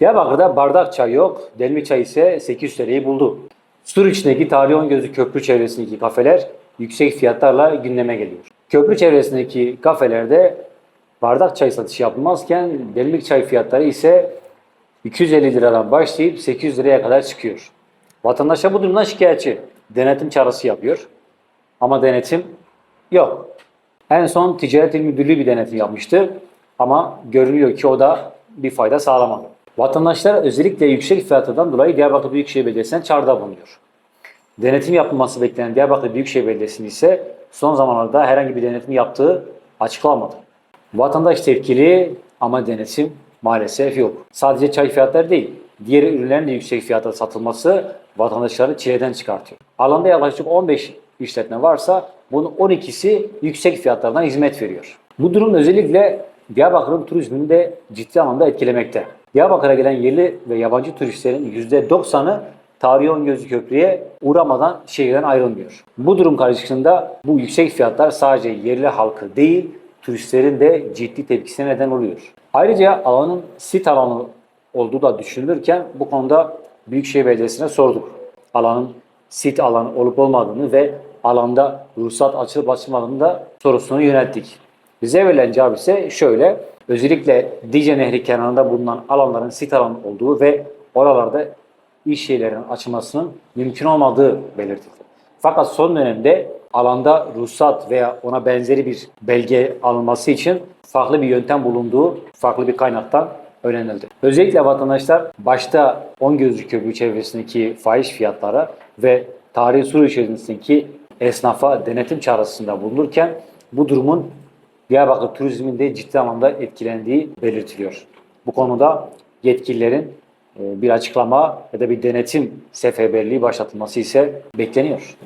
Diyarbakır'da bardak çay yok, demlik çay ise 800 TL'yi buldu. Sur içindeki Talion Gözü Köprü çevresindeki kafeler yüksek fiyatlarla gündeme geliyor. Köprü çevresindeki kafelerde bardak çay satışı yapılmazken demlik çay fiyatları ise 250 liradan başlayıp 800 liraya kadar çıkıyor. Vatandaşlar bu durumdan şikayetçi. Denetim çağrısı yapıyor. Ama denetim yok. En son Ticaret İl Müdürlüğü bir denetim yapmıştı. Ama görülüyor ki o da bir fayda sağlamadı. Vatandaşlar özellikle yüksek fiyatından dolayı Diyarbakır Büyükşehir Belediyesi'ne çağrıda bulunuyor. Denetim yapılması beklenen Diyarbakır Büyükşehir Belediyesi'nin ise son zamanlarda herhangi bir denetim yaptığı açıklanmadı. Vatandaş tepkili ama denetim maalesef yok. Sadece çay fiyatları değil, diğer ürünlerin de yüksek fiyata satılması vatandaşları çileden çıkartıyor. Alanda yaklaşık 15 işletme varsa bunun 12'si yüksek fiyatlardan hizmet veriyor. Bu durum özellikle Diyarbakır'ın turizmini de ciddi anlamda etkilemekte. Diyarbakır'a gelen yerli ve yabancı turistlerin %90'ı Tarihi Gözü Köprü'ye uğramadan şehirden ayrılmıyor. Bu durum karşısında bu yüksek fiyatlar sadece yerli halkı değil, turistlerin de ciddi tepkisine neden oluyor. Ayrıca alanın sit alanı olduğu da düşünülürken bu konuda Büyükşehir Belediyesi'ne sorduk. Alanın sit alanı olup olmadığını ve alanda ruhsat açılıp açılmadığını da sorusunu yönelttik. Bize verilen cevap ise şöyle. Özellikle Dicle Nehri kenarında bulunan alanların sit alanı olduğu ve oralarda iş yerlerinin açılmasının mümkün olmadığı belirtildi. Fakat son dönemde alanda ruhsat veya ona benzeri bir belge alınması için farklı bir yöntem bulunduğu farklı bir kaynaktan öğrenildi. Özellikle vatandaşlar başta 10 gözlü köprü çevresindeki fahiş fiyatlara ve tarihi sur içerisindeki esnafa denetim çağrısında bulunurken bu durumun Diyarbakır turizminde ciddi anlamda etkilendiği belirtiliyor. Bu konuda yetkililerin e, bir açıklama ya da bir denetim seferberliği başlatılması ise bekleniyor.